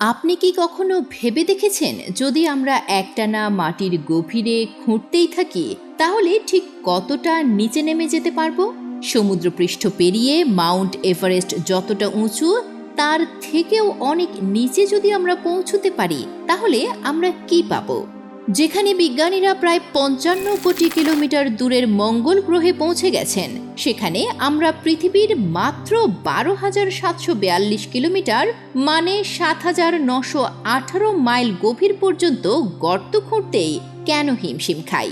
আপনি কি কখনো ভেবে দেখেছেন যদি আমরা একটানা মাটির গভীরে খুঁড়তেই থাকি, তাহলে ঠিক কতটা নিচে নেমে যেতে পারব? সমুদ্রপৃষ্ঠ পেরিয়ে মাউন্ট এভারেস্ট যতটা উঁচু, তার থেকেও অনেক নিচে যদি আমরা পৌঁছতে পারি, তাহলে আমরা কি পাবো? যেখানে বিজ্ঞানীরা প্রায় পঞ্চান্ন কোটি কিলোমিটার দূরের মঙ্গল গ্রহে পৌঁছে গেছেন। সেখানে আমরা পৃথিবীর মাত্র বারো হাজার সাতশো বিয়াল্লিশ কিলোমিটার মানে সাত হাজার নশো আঠারো মাইল গভীর পর্যন্ত গর্ত খুঁড়তেই কেন হিমশিম খাই?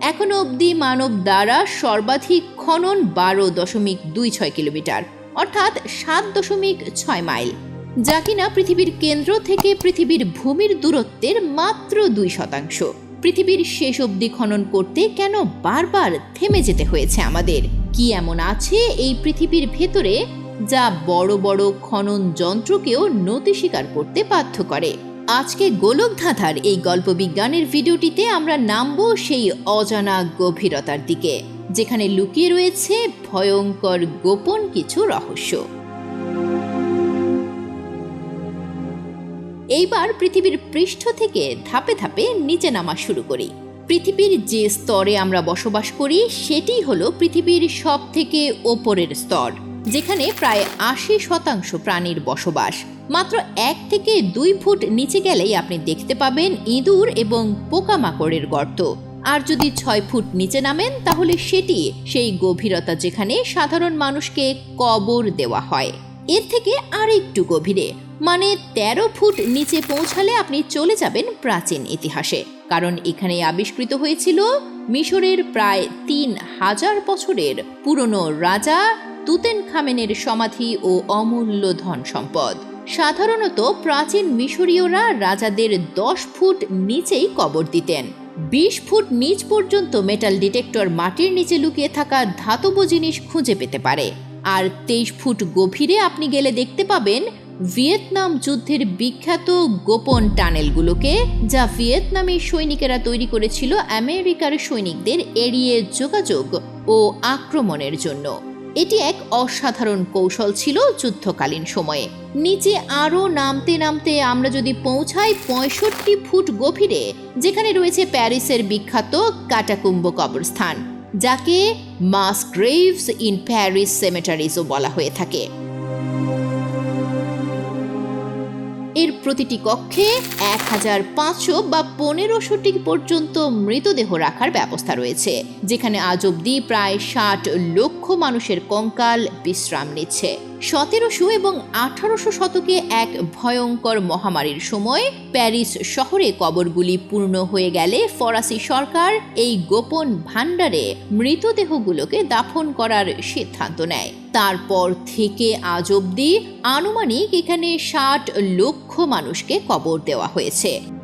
এখনও অবধি মানব দ্বারা সর্বাধিক খনন বারো দশমিক দুই ছয় কিলোমিটার, অর্থাৎ সাত দশমিক ছয় মাইল। যা কিনা পৃথিবীর কেন্দ্র থেকে পৃথিবীর ভূমির দূরত্বের মাত্র দুই শতাংশ। পৃথিবীর শেষ অবধি খনন করতে কেন বারবার থেমে যেতে হয়েছে আমাদের? কি এমন আছে এই পৃথিবীর ভেতরে যা বড় বড় খনন যন্ত্রকেও নতি স্বীকার করতে বাধ্য করে? আজকে গোলক ধাঁধার এই গল্প বিজ্ঞানের ভিডিওটিতে আমরা নামবো সেই অজানা গভীরতার দিকে, যেখানে লুকিয়ে রয়েছে ভয়ঙ্কর গোপন কিছু রহস্য। এইবার পৃথিবীর পৃষ্ঠ থেকে ধাপে ধাপে নিচে নামা শুরু করি। পৃথিবীর যে স্তরে আমরা বসবাস করি, সেটি হলো পৃথিবীর সব থেকে ওপরের স্তর, যেখানে প্রায় আশি শতাংশ প্রাণীর বসবাস। মাত্র এক থেকে দুই ফুট নিচে গেলেই আপনি দেখতে পাবেন ইঁদুর এবং পোকামাকড়ের গর্ত। আর যদি ছয় ফুট নিচে নামেন, তাহলে সেটি সেই গভীরতা যেখানে সাধারণ মানুষকে কবর দেওয়া হয়। এর থেকে আর একটু গভীরে মানে তেরো ফুট নিচে পৌঁছালে আপনি চলে যাবেন প্রাচীন ইতিহাসে। কারণ এখানে আবিষ্কৃত হয়েছিল মিশরের প্রায় তিন হাজার বছরের পুরনো রাজা তুতেন খামেনের সমাধি ও অমূল্য ধন সম্পদ। সাধারণত প্রাচীন মিশরীয়রা রাজাদের দশ ফুট নিচেই কবর দিতেন। বিশ ফুট নিচ পর্যন্ত মেটাল ডিটেক্টর মাটির নিচে লুকিয়ে থাকা ধাতব জিনিস খুঁজে পেতে পারে। আর তেইশ ফুট গভীরে আপনি গেলে দেখতে পাবেন ভিয়েতনাম যুদ্ধের বিখ্যাত গোপন টানেলগুলোকে, যা ভিয়েতনামী সৈনিকেরা তৈরি করেছিল আমেরিকার সৈনিকদের এড়িয়ে যোগাযোগ ও আক্রমণের জন্য। এটি এক অসাধারণ কৌশল ছিল যুদ্ধকালীন সময়ে। নিচে আরও নামতে নামতে আমরা যদি পৌঁছাই পঁয়ষট্টি ফুট গভীরে, যেখানে রয়েছে প্যারিসের বিখ্যাত কাটাকুম্ব কবরস্থান, যাকে মাস গ্রেভস ইন প্যারিস সেমেটারিজও বলা হয়ে থাকে। এর প্রতিটি কক্ষে এক হাজার পাঁচশো বা পনেরোশোটি পর্যন্ত মৃতদেহ রাখার ব্যবস্থা রয়েছে, যেখানে আজ অব্দি প্রায় ষাট লক্ষ মানুষের কঙ্কাল বিশ্রাম নিচ্ছে। সতেরোশো এবং আঠারোশো শতকে এক ভয়ঙ্কর মহামারীর সময় প্যারিস শহরে কবরগুলি পূর্ণ হয়ে গেলে ফরাসি সরকার এই গোপন ভাণ্ডারে মৃতদেহগুলোকে দাফন করার সিদ্ধান্ত নেয়। তারপর থেকে আজ অবধি আনুমানিক এখানে ষাট লক্ষ মানুষকে কবর দেওয়া হয়েছে।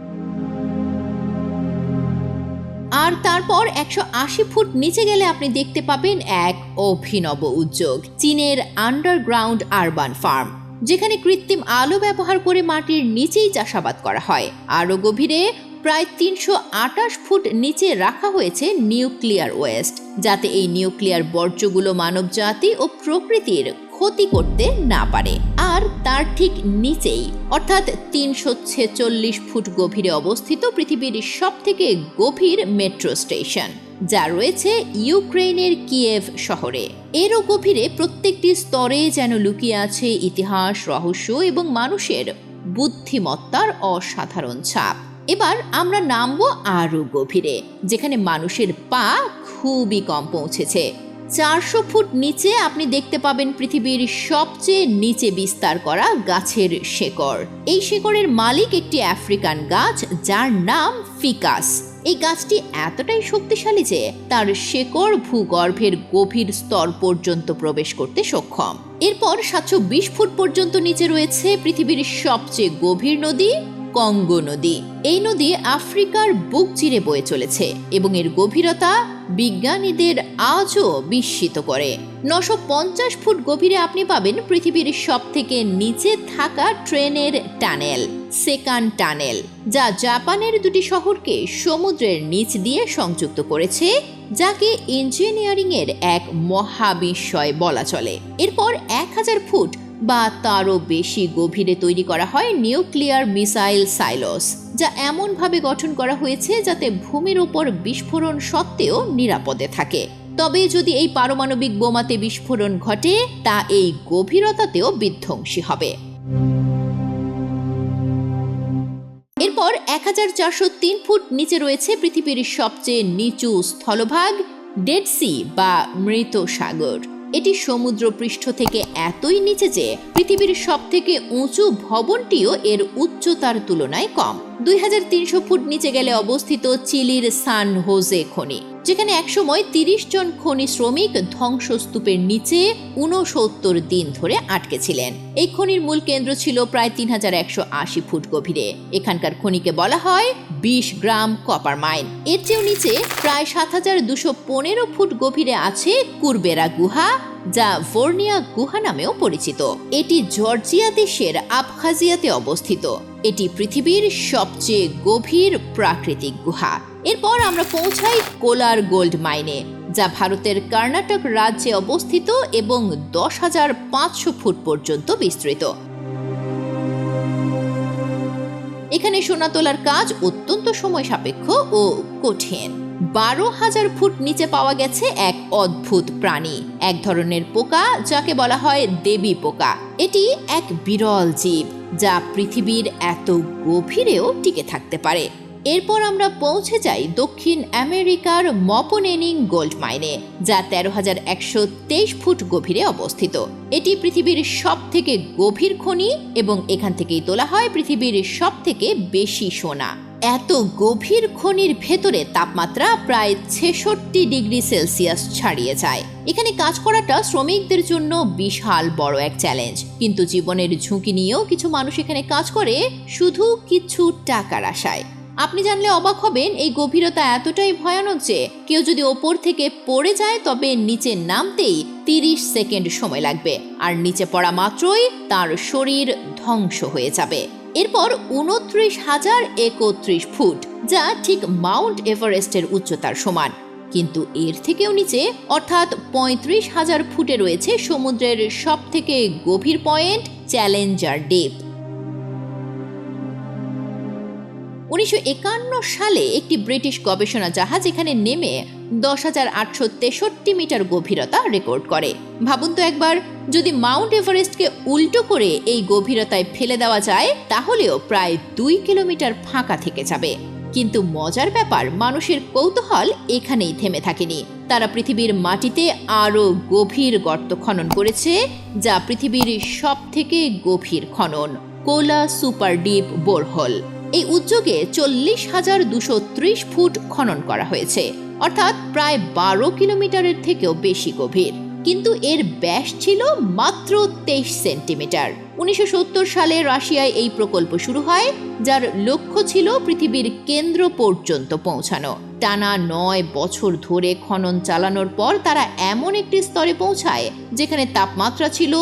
আর তারপর একশো আশি ফুট নিচে গেলে আপনি দেখতে পাবেন এক অভিনব উদ্যোগ, চীনের আন্ডারগ্রাউন্ড আরবান ফার্ম, যেখানে কৃত্রিম আলো ব্যবহার করে মাটির নিচেই চাষাবাদ করা হয়। আরও গভীরে প্রায় তিনশো আটাশ ফুট নিচে রাখা হয়েছে নিউক্লিয়ার ওয়েস্ট, যাতে এই নিউক্লিয়ার বর্জ্যগুলো মানবজাতি ও প্রকৃতির ক্ষতি করতে না পারে। আর তার ঠিক নিচেই, অর্থাৎ তিনশো ছেচল্লিশ ফুট গভীরে অবস্থিত পৃথিবীর সব থেকে গভীর মেট্রো স্টেশন, যা রয়েছে ইউক্রেনের কিয়েভ শহরে। এরও গভীরে প্রত্যেকটি স্তরে যেন লুকিয়ে আছে ইতিহাস, রহস্য এবং মানুষের বুদ্ধিমত্তার অসাধারণ ছাপ। এবার আমরা নামবো আরও গভীরে, যেখানে মানুষের পা খুবই কম পৌঁছেছে। চারশো ফুট নিচে আপনি দেখতে পাবেন পৃথিবীর সবচেয়ে নিচে বিস্তার করা গাছের শেকড়। এই শেকড়ের মালিক একটি আফ্রিকান গাছ, যার নাম ফিকাস। এই গাছটি এতটাই শক্তিশালী যে তার শেকড় ভূগর্ভের গভীর স্তর পর্যন্ত প্রবেশ করতে সক্ষম। এরপর সাতশো বিশ ফুট পর্যন্ত নিচে রয়েছে পৃথিবীর সবচেয়ে গভীর নদী কঙ্গো নদী। এই নদী আফ্রিকার বুক চিরে বয়ে চলেছে এবং এর গভীরতা বিজ্ঞানীদের আজও বিস্মিত করে। নশো পঞ্চাশ ফুট গভীরে আপনি পাবেন পৃথিবীর সব থেকে নিচে থাকা ট্রেনের টানেল, সেকান টানেল, যা জাপানের দুটি শহরকে সমুদ্রের নিচ দিয়ে সংযুক্ত করেছে, যাকে ইঞ্জিনিয়ারিং এর এক মহাবিস্ময় বলা চলে। এরপর এক হাজার ফুট বা তারও বেশি গভীরে তৈরি করা হয় নিউক্লিয়ার মিসাইল সাইলস, যা এমনভাবে গঠন করা হয়েছে যাতে ভূমির ওপর বিস্ফোরণ সত্ত্বেও নিরাপদে থাকে। তবে যদি এই পারমাণবিক বোমাতে বিস্ফোরণ ঘটে, তা এই গভীরতাতেও বিধ্বংসী হবে। এরপর এক হাজার চারশো তিন ফুট নিচে রয়েছে পৃথিবীর সবচেয়ে নিচু স্থলভাগ, ডেড সি বা মৃত সাগর। এটি সমুদ্র পৃষ্ঠ থেকে এতই নিচে যে পৃথিবীর সব থেকে উঁচু ভবনটিও এর উচ্চতার তুলনায় কম। দুই হাজার তিনশো ফুট নিচে গেলে অবস্থিত চিলির সান হোজে খনি। যেখানে একসময় তিরিশ জন খনি শ্রমিক ধ্বংসস্তূপের নিচে উনসত্তর দিন ধরে আটকে ছিলেন। এই খনির মূল কেন্দ্র ছিল প্রায় তিন হাজার একশো আশি ফুট গভীরে। এখানকার খনিকে বলা হয় বিশ গ্রাম কপার মাইন। এর চেয়েও নিচে প্রায় সাত হাজার দুশো পনেরো ফুট গভীরে আছে কুরবেরা গুহা, যা ভোর্নিয়া গুহা নামেও পরিচিত। এটি জর্জিয়া দেশের আবখাজিয়াতে অবস্থিত। এটি পৃথিবীর সবচেয়ে গভীর প্রাকৃতিক গুহা। এরপর আমরা পৌঁছাই কোলার গোল্ড মাইনে, যা ভারতের কর্ণাটক রাজ্যে অবস্থিত এবং দশ হাজার পাঁচশো ফুট পর্যন্ত বিস্তৃত। এখানে সোনা তোলার কাজ অত্যন্ত সময় সাপেক্ষ ও কঠিন। বারো হাজার ফুট নিচে পাওয়া গেছে এক অদ্ভুত প্রাণী, এক ধরনের পোকা, যাকে বলা হয় দেবী পোকা। এটি এক বিরল জীব, যা পৃথিবীর এত গভীরেও টিকে থাকতে পারে। এরপর আমরা পৌঁছে যাই দক্ষিণ আমেরিকার মপনেনিং গোল্ড মাইনে, যা তেরো হাজার একশো তেইশ ফুট গভীরে অবস্থিত। এটি পৃথিবীর সব থেকে গভীর খনি এবং এখান থেকেই তোলা হয় পৃথিবীর সব থেকে বেশি সোনা। এত গভীর খনির ভেতরে তাপমাত্রা প্রায় ছেষট্টি ডিগ্রি সেলসিয়াস ছাড়িয়ে যায়। এখানে কাজ করাটা শ্রমিকদের জন্য বিশাল বড় এক চ্যালেঞ্জ। কিন্তু জীবনের ঝুঁকি নিয়েও কিছু মানুষ এখানে কাজ করে শুধু কিছু টাকার আশায়। আপনি জানলে অবাক হবেন, এই গভীরতা এতটাই ভয়ানক যে কেউ যদি ওপর থেকে পড়ে যায়, তবে নিচে নামতেই তিরিশ সেকেন্ড সময় লাগবে। আর নিচে পড়া মাত্রই তার শরীর ধ্বংস হয়ে যাবে। এরপর উনত্রিশ হাজার একত্রিশ ফুট, যা ঠিক মাউন্ট এভারেস্টের উচ্চতার সমান। কিন্তু এর থেকেও নিচে, অর্থাৎ পঁয়ত্রিশ হাজার ফুটে রয়েছে সমুদ্রের সব থেকে গভীর পয়েন্ট, চ্যালেঞ্জার ডিপ উনিশশো একান্ন সালে একটি ব্রিটিশ গবেষণা জাহাজ এখানে নেমে দশ হাজার আটশো তেষট্টি মিটার গভীরতা রেকর্ড করে। ভাবুন তো একবার, যদি মাউন্ট এভারেস্টকে উল্টো করে এই গভীরতায় ফেলে দেওয়া যায়, তাহলেও প্রায় দুই কিলোমিটার ফাঁকা থেকে যাবে। কিন্তু মজার ব্যাপার, মানুষের কৌতূহল এখানেই থেমে থাকেনি। তারা পৃথিবীর মাটিতে আরও গভীর গর্ত খনন করেছে, যা পৃথিবীর সব থেকে গভীর খনন, কোলা সুপার ডিপ বোরহোল। এই উদ্যোগে চল্লিশ হাজার দুশো ত্রিশ ফুট খনন করা হয়েছে। অর্থাৎ প্রায় বারো কিলোমিটারের থেকেও বেশি গভীর। কিন্তু এর ব্যাস ছিল মাত্র তেইশ সেন্টিমিটার। উনিশশো সত্তর সালে রাশিয়ায় এই প্রকল্প শুরু হয়, যার লক্ষ্য ছিল পৃথিবীর কেন্দ্র পর্যন্ত পৌঁছানো। টানা নয় বছর ধরে খনন চালানোর পর তারা এমন একটি স্তরে পৌঁছায়, যেখানে তাপমাত্রা ছিল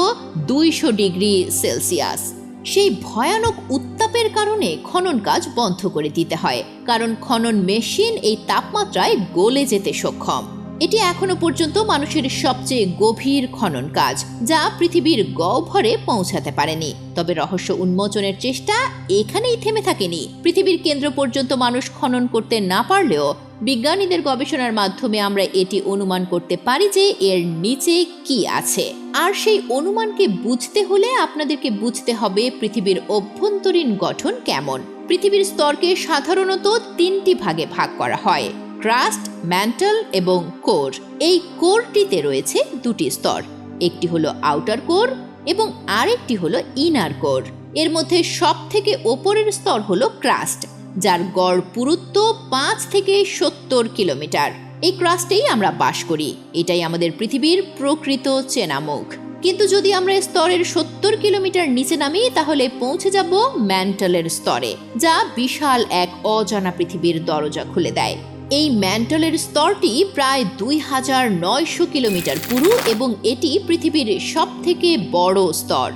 দুইশো ডিগ্রি সেলসিয়াস। সেই ভয়ানক উত্তাপের কারণে খনন কাজ বন্ধ করে দিতে হয়, কারণ খনন মেশিন এই তাপমাত্রায় গলে যেতে সক্ষম। এটি এখনও পর্যন্ত মানুষের সবচেয়ে গভীর খনন কাজ, যা পৃথিবীর গহ্বরে পৌঁছাতে পারেনি। তবে রহস্য উন্মোচনের চেষ্টা এখানেই থেমে থাকেনি। পৃথিবীর কেন্দ্র পর্যন্ত মানুষ খনন করতে না পারলেও বিজ্ঞানীদের গবেষণার মাধ্যমে আমরা এটি অনুমান করতে পারি যে এর নিচে কি আছে। আর সেই অনুমানকে বুঝতে হলে আপনাদেরকে বুঝতে হবে পৃথিবীর অভ্যন্তরীণ গঠন কেমন। পৃথিবীর স্তরকে সাধারণত তিনটি ভাগে ভাগ করা হয়, ক্রাস্ট, ম্যান্টাল এবং কোর। এই কোরটিতে রয়েছে দুটি স্তর, একটি হলো আউটার কোর এবং আরেকটি হলো ইনার কোর। এর মধ্যে সব থেকে ওপরের স্তর হলো ক্রাস্ট। যার গড় পুরুত্ব পাঁচ থেকে সত্তর কিলোমিটার। এই ক্রাস্টেই আমরা বাস করি। এটাই আমাদের পৃথিবীর প্রকৃত চেনা মুখ কিন্তু যদি আমরা স্তরের সত্তর কিলোমিটার নিচে নামি, তাহলে পৌঁছে যাব ম্যান্টলের স্তরে, যা বিশাল এক অজানা পৃথিবীর দরজা খুলে দেয়। এই ম্যান্টলের স্তরটি প্রায় দুই হাজার নয়শো কিলোমিটার পুরু এবং এটি পৃথিবীর সব থেকে বড় স্তর।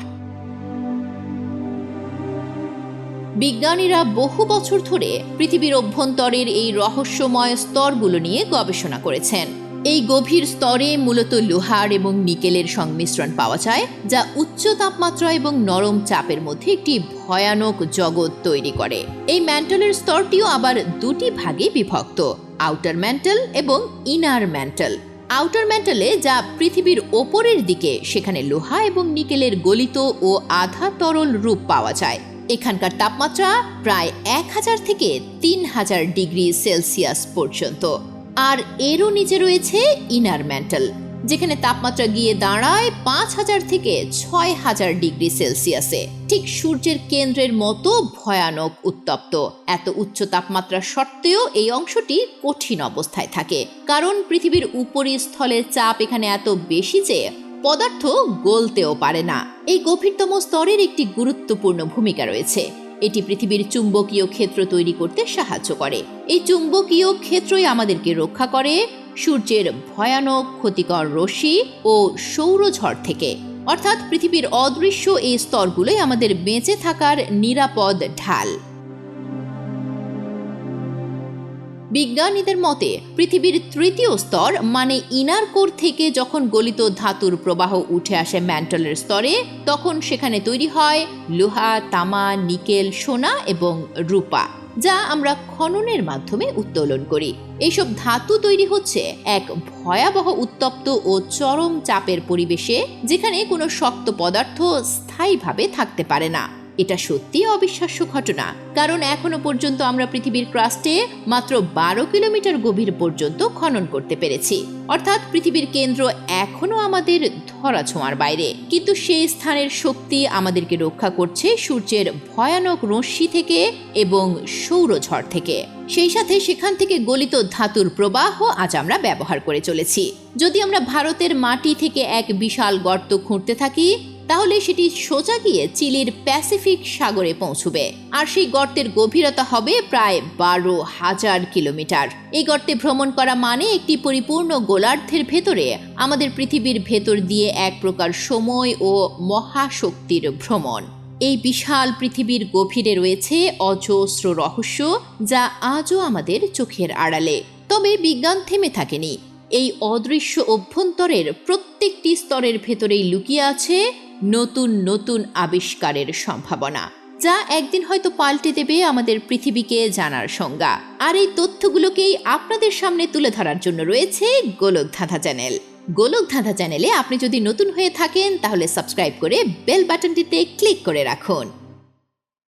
বিজ্ঞানীরা বহু বছর ধরে পৃথিবীর অভ্যন্তরের এই রহস্যময় স্তরগুলো নিয়ে গবেষণা করেছেন। এই গভীর স্তরে মূলত লোহার এবং নিকেলের সংমিশ্রণ পাওয়া যায়, যা উচ্চ তাপমাত্রা এবং নরম চাপের মধ্যে একটি ভয়ানক জগৎ তৈরি করে। এই ম্যান্টলের স্তরটিও আবার দুটি ভাগে বিভক্ত, আউটার ম্যান্টল এবং ইনার ম্যান্টল। আউটার ম্যান্টলে যা পৃথিবীর ওপরের দিকে, সেখানে লোহা এবং নিকেলের গলিত ও আধা তরল রূপ পাওয়া যায়। এখানকার তাপমাত্রা প্রায় এক হাজার থেকে তিন হাজার ডিগ্রি সেলসিয়াস পর্যন্ত। আর এরও নিচে রয়েছে ইনার ম্যান্টল, যেখানে তাপমাত্রা গিয়ে দাঁড়ায় পাঁচ হাজার থেকে ছয় হাজার ডিগ্রি সেলসিয়াসে। ঠিক সূর্যের কেন্দ্রের মতো ভয়ানক উত্তপ্ত। এত উচ্চ তাপমাত্রা সত্ত্বেও এই অংশটি কঠিন অবস্থায় থাকে, কারণ পৃথিবীর উপরিস্থলের চাপ এখানে এত বেশি যে পদার্থ গলতেও পারে না। এই গভীরতম স্তরের একটি গুরুত্বপূর্ণ ভূমিকা রয়েছে। এটি পৃথিবীর চুম্বকীয় ক্ষেত্র তৈরি করতে সাহায্য করে। এই চুম্বকীয় ক্ষেত্রই আমাদেরকে রক্ষা করে সূর্যের ভয়ানক, ক্ষতিকর রশ্মি ও সৌরঝড় থেকে। অর্থাৎ পৃথিবীর অদৃশ্য এই স্তরগুলোই আমাদের বেঁচে থাকার নিরাপদ ঢাল। বিজ্ঞানীদের মতে, পৃথিবীর তৃতীয় স্তর মানে ইনার কোর থেকে যখন গলিত ধাতুর প্রবাহ উঠে আসে ম্যান্টলের স্তরে, তখন সেখানে তৈরি হয় লোহা, তামা, নিকেল, সোনা এবং রূপা, যা আমরা খননের মাধ্যমে উত্তোলন করি। এইসব ধাতু তৈরি হচ্ছে এক ভয়াবহ উত্তপ্ত ও চরম চাপের পরিবেশে, যেখানে কোনো শক্ত পদার্থ স্থায়ীভাবে থাকতে পারে না। এটা সত্যি অবিশ্বাস্য ঘটনা। কারণ এখনও পর্যন্ত আমরা পৃথিবীর ক্রাস্টে মাত্র বারো কিলোমিটার গভীর পর্যন্ত খনন করতে পেরেছি। অর্থাৎ পৃথিবীর কেন্দ্র এখনও আমাদের ধরা ছোঁয়ার বাইরে। কিন্তু সেই স্থানের শক্তি আমাদেরকে রক্ষা করছে সূর্যের ভয়ানক রশ্মি থেকে এবং সৌরঝড় থেকে। সেই সাথে সেখান থেকে গলিত ধাতুর প্রবাহ আজ আমরা ব্যবহার করে চলেছি। যদি আমরা ভারতের মাটি থেকে এক বিশাল গর্ত খুঁড়তে থাকি তাহলে সেটি সোজা গিয়ে চিলির প্যাসিফিক সাগরে পৌঁছবে। আর সেই গর্তের গভীরতা হবে প্রায় বারো হাজার কিলোমিটার। এই গর্তে ভ্রমণ করা মানে একটি পরিপূর্ণ গোলার্ধের ভেতরে আমাদের পৃথিবীর ভেতর দিয়ে এক প্রকার সময় ও মহাশক্তির ভ্রমণ। এই বিশাল পৃথিবীর গভীরে রয়েছে অজস্র রহস্য যা আজও আমাদের চোখের আড়ালে। তবে বিজ্ঞান থেমে থাকেনি। এই অদৃশ্য অভ্যন্তরের প্রত্যেকটি স্তরের ভেতরেই লুকিয়ে আছে নতুন নতুন আবিষ্কারের সম্ভাবনা, যা একদিন হয়তো পাল্টে দেবে আমাদের পৃথিবীকে জানার সংজ্ঞা। আর এই তথ্যগুলোকেই আপনাদের সামনে তুলে ধরার জন্য রয়েছে গোলক ধাঁধা চ্যানেল। গোলক ধাঁধা চ্যানেলে আপনি যদি নতুন হয়ে থাকেন, তাহলে সাবস্ক্রাইব করে বেল বাটনটিতে ক্লিক করে রাখুন।